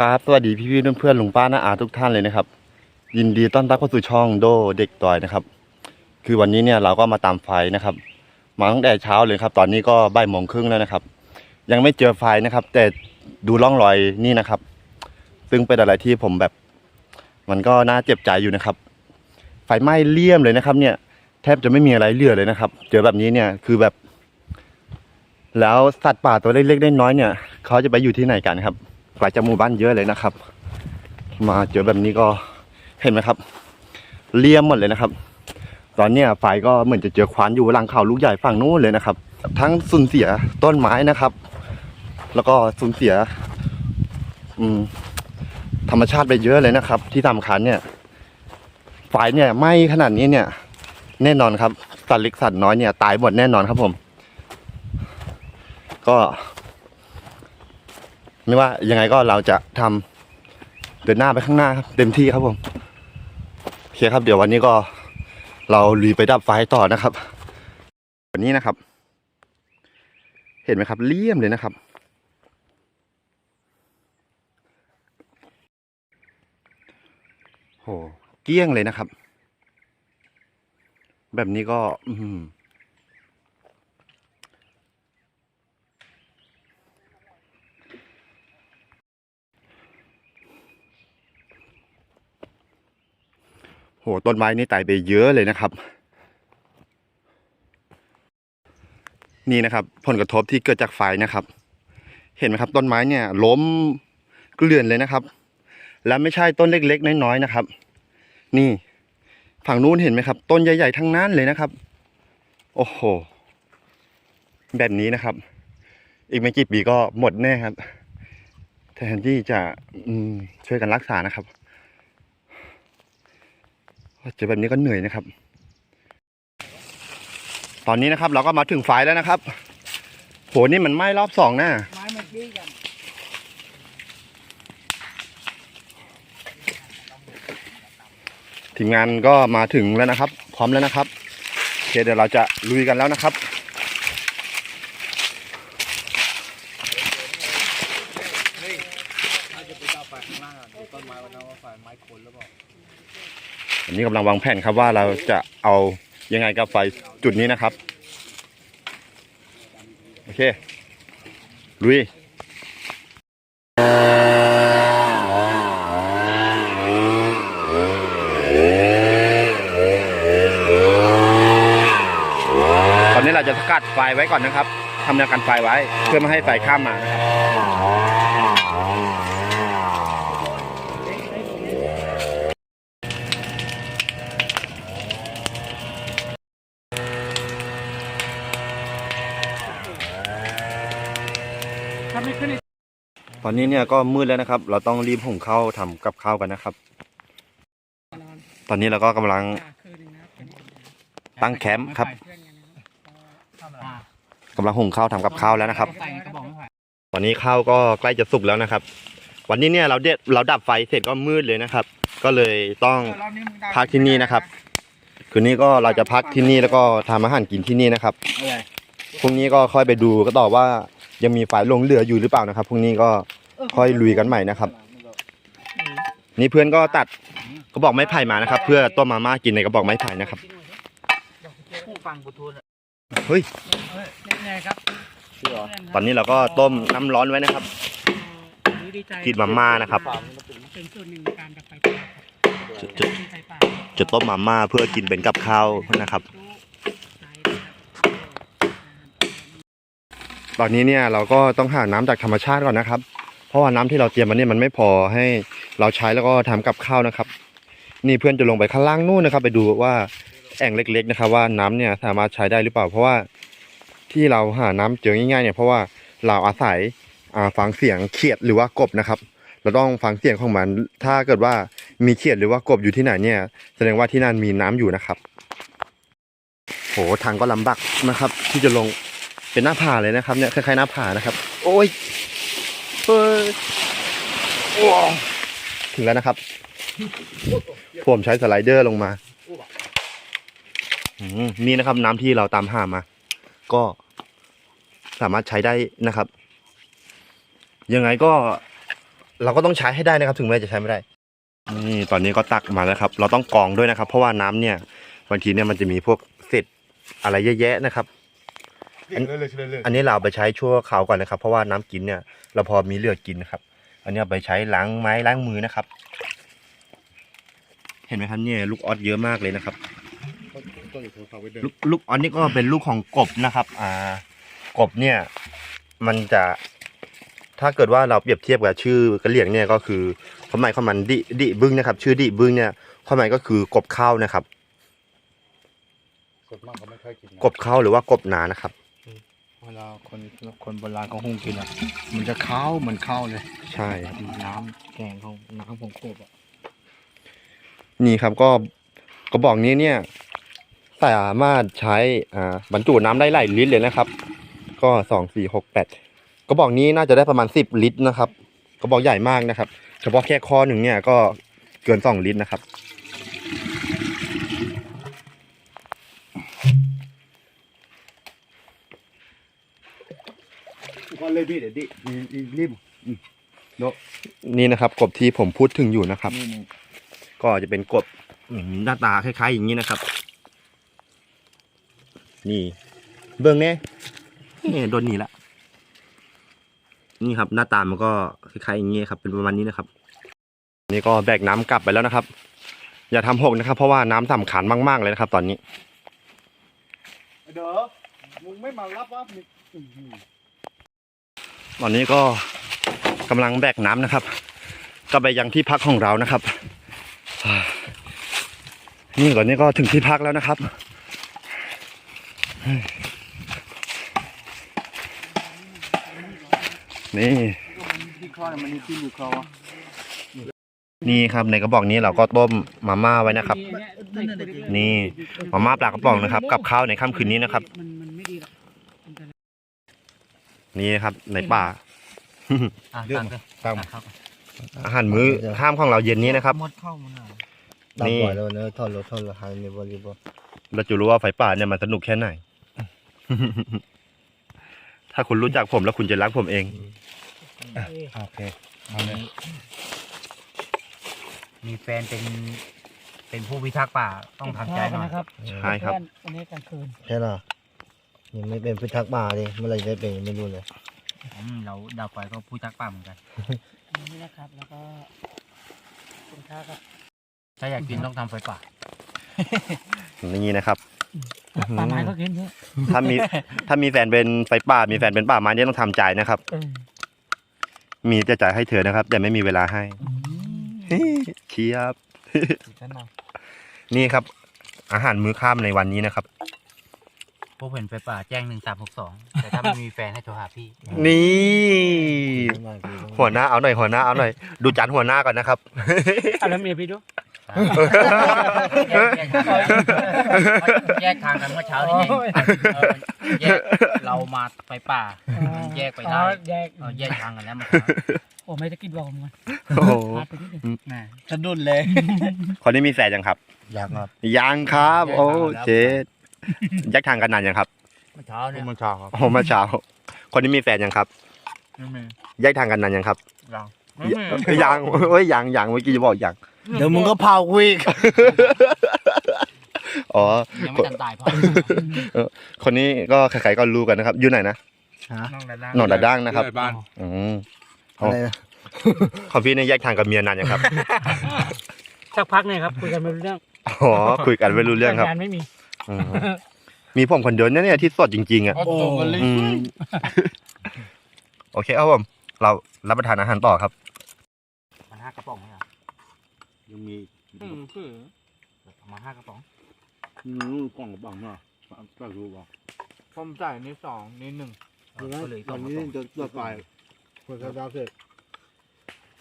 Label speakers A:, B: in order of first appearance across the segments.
A: ครับสวัสดีพี่ๆเพื่อนๆลุงป้าน้าอาทุกท่านเลยนะครับ ยินดีต้อนรับเข้าสู่ช่องโดเด็กต่อยนะครับ คือวันนี้เนี่ยเราก็มาตามไฟนะครับ มาตั้งแต่เช้าเลยครับ ตอนนี้ก็บ่ายโมงครึ่งแล้วนะครับ ยังไม่เจอไฟนะครับ แต่ดูร่องรอยนี่นะครับ ซึ่งเป็นอะไรที่ผมแบบ มันก็น่าเจ็บใจอยู่นะครับ ไฟไหม้เลี่ยมเลยนะครับ เนี่ย แทบจะไม่มีอะไรเหลือเลยนะครับ เจอแบบนี้เนี่ยคือแบบ แล้วสัตว์ป่าตัวเล็กๆน้อยๆเนี่ยเขาจะไปอยู่ที่ไหนกันครับ ไกลจากหมู่บ้านเยอะเลยนะครับ มาเจอแบบนี้ก็เห็นไหมครับ เลี่ยมหมดเลยนะครับ ตอนเนี้ยไฟก็เหมือนจะเจอควันอยู่หลังเขาลูกใหญ่ฝั่งนู้นเลยนะครับ ทั้งสูญเสียต้นไม้นะครับ แล้วก็สูญเสีย อืม ธรรมชาติไปเยอะเลยนะครับ ที่สำคัญเนี่ยไฟเนี่ยไหม้ขนาดนี้เนี่ย แน่นอนครับสัตว์เล็กสัตว์น้อยเนี่ยตายหมดแน่นอนครับผม ก็ ไม่ว่ายังไงก็เราจะทำเดินหน้าไปข้างหน้าครับ เต็มที่ครับผมโอเคครับ เดี๋ยววันนี้ก็เราลุยไปดับไฟต่อนะครับ วันนี้นะครับ เห็นไหมครับเลี่ยมเลยนะครับโหเกี้ยงเลยนะครับ แบบนี้ก็ อืม โหต้นไม้นี่ตายไปเยอะเลยนะครับ นี่นะครับผลกระทบที่เกิดจากไฟนะครับ เห็นไหมครับ ต้นไม้เนี่ยล้มเกลื่อนเลยนะครับ และไม่ใช่ต้นเล็กๆ น้อยๆนะครับ นี่ฝั่งนู้นเห็นไหมครับ ต้นใหญ่ๆทั้งนั้นเลยนะครับ โอ้โหแบบนี้นะครับ อีกไม่กี่ปีก็หมดแน่ครับแทนที่จะช่วยกันรักษานะครับ เจอแบบนี้ก็เหนื่อยนะครับ ตอนนี้นะครับ เราก็มาถึงไฟแล้วนะครับ โหนี่มันไหม้รอบสองนะ
B: ไม้มันดีกัน
A: ทีมงานก็มาถึงแล้วนะครับ พร้อมแล้วนะครับโอเคเดี๋ยวเราจะลุยกันแล้วนะครับ
B: ถ้าจะไปเจาไฟข้างล่างอะต้นไม้วันนั้นว่าไฟไม้คนหรือเปล่า
A: อันนี้กำลังวางแผนครับว่าเราจะเอายังไงกับไฟจุดนี้นะครับ โอเค ลุยตอนนี้เราจะสกัดไฟไว้ก่อนนะครับทำแนวกันไฟไว้เพื่อไม่ให้ไฟข้ามมานะครับ ตอนนี้เนี่ยก็มืดแล้วนะครับ เราต้องรีบหุงข้าวทำกับข้าวกันนะครับ
B: นอน
A: ตอนนี้เราก็กำลัง
B: อ่าคืนหนึงนะครับเป็น
A: ตั้งแคมป์ครับ
B: เพื่อนกันนะครับอ่ากำ
A: ลังหุงข้าวทำกับข้าวแล้วนะครับ
B: ใส่ในกระบอกไม้ไผ่
A: ตอนนี้ข้าวก็ใกล้จะสุกแล้วนะครับ วันนี้เนี่ยเราเด็ดเราดับไฟเสร็จก็มืดเลยนะครับ ก็เลยต้อง
B: เออรอบนี้มึงได้
A: พักที่นี่นะครับ คืนนี้ก็เราจะพักที่นี่แล้วก็ทำอาหารกินที่นี่นะครับ
B: เอาเลย
A: พรุ่งนี้ก็ค่อยไปดูก็ต่อว่า ยังมีไฟหลงเหลืออยู่หรือเปล่านะครับพรุ่งนี้ก็ค่อยลุยกันใหม่นะครับ นี่เพื่อนก็ตัดกระบอกไม้ไผ่มานะครับ เพื่อต้มมาม่ากินในกระบอกไม้ไผ่นะครับ
B: ผู้ฟังบลูทูธ
A: เฮ้ย
B: เออนี่ไงครับ
A: ตอนนี้เราก็ต้มน้ำร้อนไว้นะครับ
B: ดีใจ
A: กินมาม่านะครับ
B: เป็นส่วนหนึ่งในการดับไฟป่าครับ
A: จะจะ
B: ไฟป่า
A: จะต้มมาม่าเพื่อกินเป็นกับข้าวนะครับ ตอนนี้เนี่ยเราก็ต้องหาน้ำจากธรรมชาติก่อนนะครับ เพราะว่าน้ำที่เราเตรียมมาเนี่ยมันไม่พอให้เราใช้แล้วก็ทำกับข้าวนะครับ นี่เพื่อนจะลงไปข้างล่างนู่นนะครับ ไปดูว่าแอ่งเล็ก ๆนะครับ ว่าน้ำเนี่ยสามารถใช้ได้หรือเปล่า เพราะว่าที่เราหาน้ำเจอง่ายๆเนี่ยเพราะว่าเราอาศัยฟังเสียงเขียดหรือว่ากบนะครับ เราต้องฟังเสียงของมัน ถ้าเกิดว่ามีเขียดหรือว่ากบอยู่ที่ไหนเนี่ย แสดงว่าที่นั่นมีน้ำอยู่นะครับโหทางก็ลำบากนะครับ ที่จะลง เป็นหน้าผาเลยนะครับเนี่ยคล้ายๆหน้าผานะครับ โอ้ยเฮ้ยโอ้ถึงแล้วนะครับผมใช้สไลเดอร์ลงมาอืมนี่นะครับน้ำที่เราตามหามา ก็สามารถใช้ได้นะครับ ยังไงก็เราก็ต้องใช้ให้ได้นะครับ ถึงแม้จะใช้ไม่ได้ นี่ตอนนี้ก็ตักมาแล้วครับ เราต้องกรองด้วยนะครับ เพราะว่าน้ำเนี่ยบางทีเนี่ยมันจะมีพวกเศษอะไรเยอะแยะนะครับ อัน
B: เลยเลยเลยเลย
A: อันนี้เราเอาไปใช้ชั่วคราวก่อนนะครับ เพราะว่าน้ำกินเนี่ย เราพอมีเหลือกินนะครับ อันนี้เอาไปใช้ล้างไม้ล้างมือนะครับ เห็นไหมครับเนี่ยลูกออสเยอะมากเลยนะครับ
B: ต้นอยู่เขาไว้เดิน
A: ลูกลูกออสนี่ก็เป็นลูกของกบนะครับ อ่ากบเนี่ย มันจะถ้าเกิดว่าเราเปรียบเทียบกับชื่อกระเหลี่ยงเนี่ยก็คือความหมายของมันดิดิบึ้งนะครับ ชื่อดิบึ้งเนี่ยความหมายก็คือกบข้าวนะครับ
B: ส่วนมากเขาไม่ค่อยกินนะ
A: กบข้าวหรือว่ากบนานะครับ
B: เวลาคนคนโบราณเขาหุงกินอะ มันจะข้าวเหมือนข้าวเลย
A: ใช่ครับ
B: น้ำแกงเขาน้ำของโคบอะ
A: นี่ครับก็กระบอกนี้เนี่ยสามารถใช้อ่าบรรจุน้ำได้หลายลิตรเลยนะครับ ก็สองสี่หกแปดกระบอกนี้น่าจะได้ประมาณสิบลิตรนะครับกระบอกใหญ่มากนะครับ เฉพาะแค่ข้อหนึ่งเนี่ยก็เกินสองลิตรนะครับ
B: ก็เลยพี่เดี๋ยวดิริม
A: นี่นะครับกบที่ผมพูดถึงอยู่นะครับ
B: นี่นี่
A: ก็จะเป็นกบอืมหน้าตาคล้ายๆอย่างนี้นะครับ นี่ เบื้องเนี้โดนหนีละนี่ครับ หน้าตามันก็คล้ายๆอย่างนี้ครับ เป็นประมาณนี้นะครับ นี่ก็แบกน้ำกลับไปแล้วนะครับ อย่าทำหกนะครับ เพราะว่าน้ำสำคัญมากๆเลยนะครับ ตอนนี้
B: เด้อมึงไม่มารับวะมึง
A: ตอนนี้ก็กำลังแบกน้ำนะครับกลับไปยังที่พักของเรานะครับ นี่ก่อนนี้ก็ถึงที่พักแล้วนะครับนี่
B: ที่ข้อมันนี่ที่อยู่เขาอะ
A: นี่ครับในกระบอกนี้เราก็ต้มมาม่าไว้นะครับ นี่มาม่าปลากระป๋องนะครับ กับข้าวในค่ำคืนนี้นะครับ
C: มันมันไม่ดีหรอกอันตราย
A: นี่นะครับในป่า
B: อะตั้งตั้งครับ
A: อาหารมื้อห้ามของเราเย็นนี้นะครับ
B: มดเข้ามันอะ
A: นี่
D: นี่แล้วเนอะทอดรถทอดรถหายในบริบท
A: เราจะรู้ว่าไฟป่าเนี่ยมันสนุกแค่ไหน ถ้าคุณรู้จักผมแล้วคุณจะรักผมเอง
B: โอเคเอาเลย
E: มีแฟนเป็นเป็นผู้พิทักษ์ป่าต้องทำใจหน่อย
C: นะครับ
A: ใช่ครับ
C: เพื่อนวันนี้กลางคืน
D: ใช่หรอ ยังไม่เป็นพิทักษ์ป่าเลยเมื่อไหรจะได้เป็นยังไม่รู้เลย
E: อืมเราดาวไฟก็ผู้พิทักษ์ป่าเหมือนกัน
C: วันนี้นะครับ แล้วก็คุณค่าครับ
E: ถ้าอยากกินต้องทำไฟป่า
A: นี่นะครับ
C: ป่าไม้ก็กินเยอะ
A: ถ้ามีถ้ามีแฟนเป็นไฟป่า มีแฟนเป็นป่าไม้เนี่ยต้องทำใจนะครับ
C: เออ
A: มีจะจ่ายให้เธอนะครับ แต่ไม่มีเวลาให้
C: อืม
A: เชียบ
B: ฉันนะ
A: นี่ครับ อาหารมื้อค่ำในวันนี้นะครับ
E: พวกเห็นไฟป่าแจ้งหนึ่งสามหกสองแต่ถ้าไม่มีแฟนให้โทรหาพี่
A: นี่
D: มากคือ
A: หัวหน้าเอาหน่อยหัวหน้าเอาหน่อย ดูจานหัวหน้าก่อนนะครับ
C: อะแล้วเมียพี่ดู
E: แยกทางกันเมื่อเช้านี่เองเออแยกเรามาไฟป่าแยกไปได้
C: อ๋อแยก
E: เออแยกทางกันแล้วเมื่อเช้า
C: โอ้ไม่ได้กินบอกผมก่อน
A: โอ้โห
C: พลาดไปนิดนึง
E: แม่
B: สะดุดเลย
A: คนนี้มีแฟนยังครับ
D: อยากครับ
A: ยังครับ โอ้เจ๊ด ยักทางกันนานยังครับ
E: เมื่อเช้าเนี่ย
B: มันชาครับ
A: โอ้เมื่อเช้า คนนี้มีแฟนยังครับ
E: ไม่มี
A: แยกทางกันนานยังครับ
E: ยังไม่มี
A: ยังเอ้ยยังยังเมื่อกี้จะบอกยัง
D: เดี๋ยวมึงก็เผากูอีก
A: อ๋อ
E: ยังไม่ทันตายพอ
A: คนนี้ก็ใครๆก็รู้กันนะครับอยู่ไหนนะ
E: น้องดาด้า
A: หนองดาด้างนะครับ
B: บ้าน
A: อืม
D: อะไรนะ
A: ของพี่เนี่ยแยกทางกับเมียนานยังครับ
C: สักพักหนึงครับคุยกันไม่รู้เรื่อง
A: อ๋อคุยกันไม่รู้เรื่องครับ
C: สัญญาณไม่มี
A: อืมมีผมคนเดียวเนี่ยที่สดจริงๆอะ
B: โอ้โหเลย
A: อืม โอเคครับผม เรารับประทานอาหารต่อครับ
E: มันห้ากระป๋องไหมอะ
B: ยังมี
E: อืมคือเอามาห้ากระป๋อง
B: นู้นกล่องบังเนาะก็รู้ว่าผมจ่ายนี่สองนี่หนึ่ง
E: ก็เลยสอง
D: วัน
E: กระ
D: นี้
E: ป๋อง
D: จะจะไปคนก็รับเสร็จ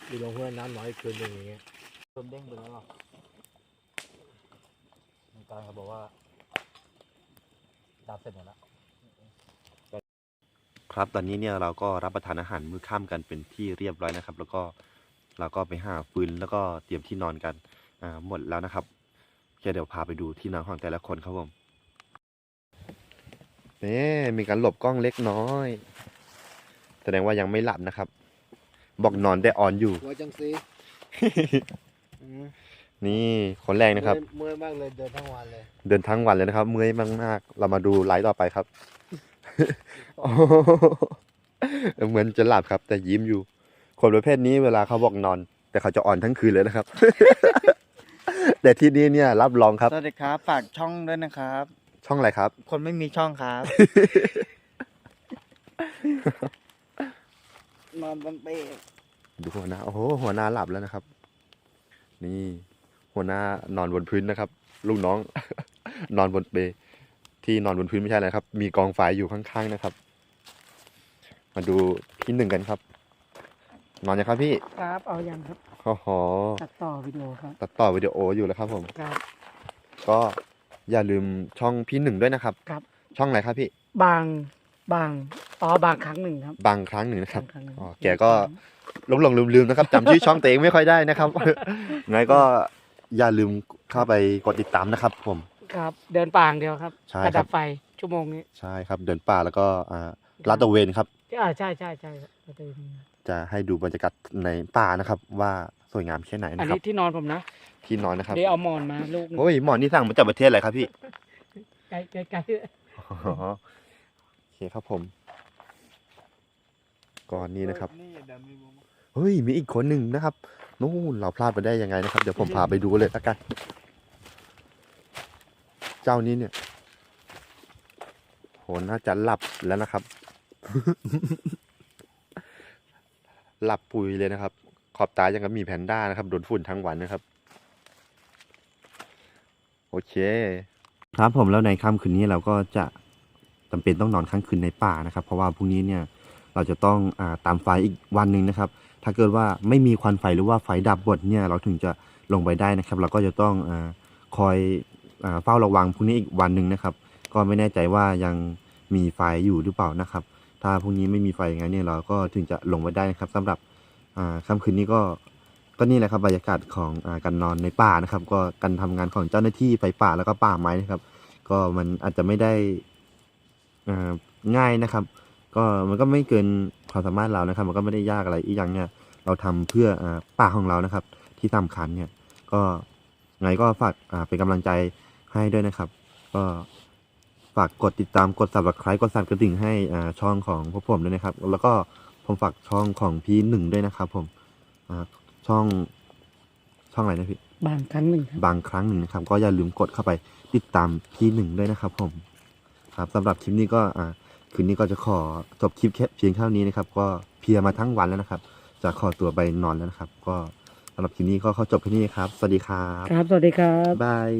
D: ดูลงห้วยน้ำน้อยคืนหนึ่งอย่างเงี้ย
E: เริ่มเด้งไปแล้วหรอมีการเขาบอกว่า ดับเสร็จหมดแล้ว
A: ครับตอนนี้เนี่ยเราก็รับประทานอาหารมื้อค่ำกันเป็นที่เรียบร้อยนะครับ แล้วก็เราก็ไปหาฟืนแล้วก็เตรียมที่นอนกันอ่าหมดแล้วนะครับโอเคเดี๋ยวพาไปดูที่นอนของแต่ละคนครับผมนี่มีการหลบกล้องเล็กน้อย แสดงว่ายังไม่หลับนะครับ บอกนอนได้ออนอยู่
D: หัวจังซีอืม
A: นี่คนแรกนะครับ
D: เมื่อยมากเลยเดินทั้งวันเลย
A: เดินทั้งวันเลยนะครับ เมื่อยมากๆเรามาดูไลฟ์ต่อไปครับโอ้โหเหมือนจะหลับครับ แต่ยิ้มอยู่ คนประเภทนี้เวลาเขาบอกนอน แต่เขาจะอ่อนทั้งคืนเลยนะครับ แต่ที่นี่เนี่ย รับรองครับ
F: สวัสดีครับ ฝากช่องด้วยนะครับ
A: ช่องอะไรครับ
F: คนไม่มีช่องครับ นอนบนเปร
A: ดูหัวหน้าโอ้โหหัวหน้าหลับแล้วนะครับ นี่ หัวหน้านอนบนพื้นนะครับ ลูกน้อง นอนบนเปลที่นอนบนพื้นไม่ใช่อะไรครับ มีกองไฟอยู่ข้างๆนะครับ มาดูพี่หนึ่งกันครับ นอนยังครับพี่
C: ครับเอาอย่างครับ
A: โอ้โห
C: ตัดต่อวิดีโอครับ
A: ตัดต่อวิดีโออยู่แล้วครับผม
C: ครับ
A: ก็อย่าลืมช่องพี่หนึ่งด้วยนะครับ
C: ครับ
A: ช่องไหนครับพี่
C: บางบางอ๋อบางครั้งหนึ่งครับ
A: บางครั้งหนึ่งนะครับ
C: บางครั้งหนึ่ง
A: อ๋อ แกก็หลงหลงลืมลืมๆนะครับจำชื่อช่องตัวเองไม่ค่อยได้นะครับ ไงก็ อย่าลืมเข้าไปกดติดตามนะครับผม
C: ครับ เดินป่าอย่างเดียวครับ
A: ใช่
C: กระ
A: ครั
C: ดั
A: บ
C: บไฟชั่วโมงนี้
A: ใช่ครับ เดินป่าแล้วก็อ่าลาดตระเวนครับ
C: อ่าใช่ใช่ใช่ครับกระเดิน
A: จะให้ดูบรรยากาศในป่านะครับ ว่าสวยงามแค่ไหน
C: อัน
A: นะครั
C: นี้
A: บ
C: ที่นอนผมนะ
A: ที่นอนนะครับ
C: เดี๋ยวเอาหมอนมาลูกหนึ่ง
A: โอ้ยหมอนนี่สั่งมาจากประเทศอะไรครับพี่
C: ใกล้ใกล้ใกล้
A: อ๋อโอเคครับผมก่อนนี้นะครับ
F: นี่เดี๋ยวมีวง
A: เฮ้ยมีอีกคนหนึ่งนะครับ นู่นเราพลาดไปได้ยังไงนะครับ เดี๋ยวผมพาไปดูเลยละกัน เจ้านี้เนี่ย โหน่าจะหลับแล้วนะครับ หลับปุยเลยนะครับ ขอบตายังกับหมีแพนด้านะครับโดนฝุ่นทั้งวันนะครับ โอเค ครับผมแล้วในค่ำคืนนี้เราก็จะจำเป็นต้องนอนค้างคืนในป่านะครับ เพราะว่าพรุ่งนี้เนี่ย เราจะต้องอตามไฟอีกวันหนึ่งนะครับ ถ้าเกิดว่าไม่มีควันไฟหรือว่าไฟดับหมดเนี่ยเราถึงจะลงไปได้นะครับ เราก็จะต้องอคอยอเฝ้าระวังพรุ่งนี้อีกวันหนึ่งนะครับ ก็ไม่แน่ใจว่ายังมีไฟอยู่หรือเปล่านะครับ ถ้าพรุ่งนี้ไม่มีไฟอย่างนั้นเนี่ยเราก็ถึงจะลงไปได้นะครับสำหรับอ่าค่ำคืนนี้ก็ก็นี่แหละครับบรรยากาศของอการนอนในป่านะครับ ก็การทำงานของเจ้าหน้าที่ไฟป่าแล้วก็ป่าไม้นะครับ ก็มันอาจจะไม่ได้ง่ายนะครับ ก็มันก็ไม่เกินความสามารถเรานะครับ มันก็ไม่ได้ยากอะไรอีกอย่างเนี่ย เราทำเพื่ออ่าป่าของเรานะครับ ที่สำคัญเนี่ย ก็ไงก็ฝากอ่าเป็นกำลังใจให้ด้วยนะครับ ก็ฝากกดติดตามกด subscribe กดสั่นกระดิ่งให้อ่าช่องของพวกผมด้วยนะครับ แล้วก็ผมฝากช่องของพี่หนึ่งด้วยนะครับ ผมอ่าช่องช่องอะไรนะพี่
C: บางครั้งหนึ่งครับ
A: บางครั้งหนึ่งนะครับ ก็อย่าลืมกดเข้าไปติดตามพี่หนึ่งด้วยนะครับ ผม ครับสำหรับคลิปนี้ก็อ่า คืนนี้ก็จะขอจบคลิปแค่เพียงเท่านี้นะครับ ก็เพลียมาทั้งวันแล้วนะครับ จะขอตัวไปนอนแล้วนะครับ ก็สำหรับคลิปนี้ก็ขอจบแค่นี้ครับ สวัสดีครับ
C: ครับ สวัสดีครับ
A: บาย